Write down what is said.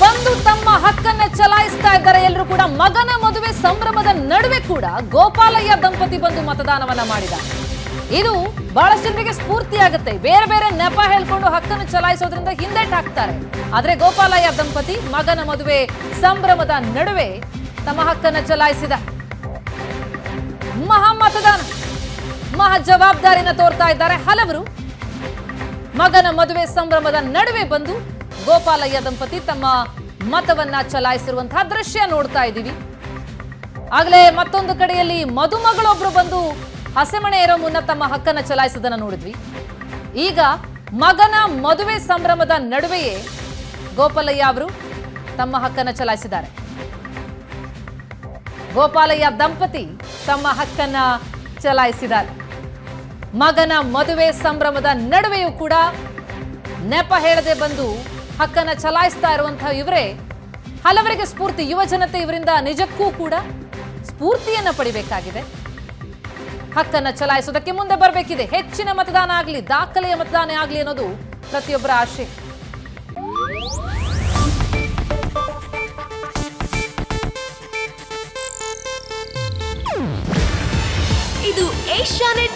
ಬಂದು ತಮ್ಮ ಹಕ್ಕನ್ನ ಚಲಾಯಿಸ್ತಾ ಇದ್ದಾರೆ. ಎಲ್ಲರೂ ಕೂಡ ಮಗನ ಮದುವೆ ಸಂಭ್ರಮದ ನಡುವೆ ಕೂಡ ಗೋಪಾಲಯ್ಯ ದಂಪತಿ ಬಂದು ಮತದಾನವನ್ನ ಮಾಡಿದ. ಇದು ಬಹಳಷ್ಟು ಸ್ಫೂರ್ತಿಯಾಗುತ್ತೆ ಬೇರೆ ಬೇರೆ ನೆಪ ಹೇಳ್ಕೊಂಡು ಹಕ್ಕನ್ನು ಚಲಾಯಿಸೋದ್ರಿಂದ ಹಿಂದೆಟ್ ಹಾಕ್ತಾರೆ. ಆದ್ರೆ ಗೋಪಾಲಯ್ಯ ದಂಪತಿ ಮಗನ ಮದುವೆ ಸಂಭ್ರಮದ ನಡುವೆ ತಮ್ಮ ಹಕ್ಕನ್ನ ಚಲಾಯಿಸಿದ. ಮಹಾ ಮತದಾನ. ಮಹಾ ಜವಾಬ್ದಾರಿನ ತೋರ್ತಾ ಇದ್ದಾರೆ. ಹಲವರು ಮಗನ ಮದುವೆ ಸಂಭ್ರಮದ ನಡುವೆ ಬಂದು ಗೋಪಾಲಯ್ಯ ದಂಪತಿ ತಮ್ಮ ಮತವನ್ನ ಚಲಾಯಿಸಿರುವಂತಹ ದೃಶ್ಯ ನೋಡ್ತಾ ಇದ್ದೀವಿ. ಆಗಲೇ ಮತ್ತೊಂದು ಕಡೆಯಲ್ಲಿ ಮದುಮಗಳೊಬ್ರು ಬಂದು ಹಸೆಮಣೆ ಇರೋ ಮುನ್ನ ತಮ್ಮ ಹಕ್ಕನ್ನ ಚಲಾಯಿಸೋದನ್ನ ನೋಡಿದ್ವಿ. ಈಗ ಮಗನ ಮದುವೆ ಸಂಭ್ರಮದ ನಡುವೆಯೇ ಗೋಪಾಲಯ್ಯ ಅವರು ತಮ್ಮ ಹಕ್ಕನ್ನ ಚಲಾಯಿಸಿದ್ದಾರೆ. ಗೋಪಾಲಯ್ಯ ದಂಪತಿ ತಮ್ಮ ಹಕ್ಕನ್ನ ಚಲಾಯಿಸಿದ್ದಾರೆ. ಮಗನ ಮದುವೆ ಸಂಭ್ರಮದ ನಡುವೆಯೂ ಕೂಡ ನೆಪ ಹೇಳದೆ ಬಂದು ಹಕ್ಕನ್ನ ಚಲಾಯಿಸ್ತಾ ಇರುವಂತಹ ಇವರೇ, ಹಲವರಿಗೆ ಸ್ಫೂರ್ತಿ, ಯುವ ಜನತೆ ಇವರಿಂದ ನಿಜಕ್ಕೂ ಕೂಡ ಸ್ಫೂರ್ತಿಯನ್ನು ಪಡಿಬೇಕಾಗಿದೆ. ಹಕ್ಕನ್ನ ಚಲಾಯಿಸೋದಕ್ಕೆ ಮುಂದೆ ಬರಬೇಕಿದೆ. ಹೆಚ್ಚಿನ ಮತದಾನ ಆಗಲಿ, ದಾಖಲೆಯ ಮತದಾನ ಆಗಲಿ ಅನ್ನೋದು ಪ್ರತಿಯೊಬ್ಬರ ಆಶೆ. ಇದು ಏಷ್ಯಾನೆಟ್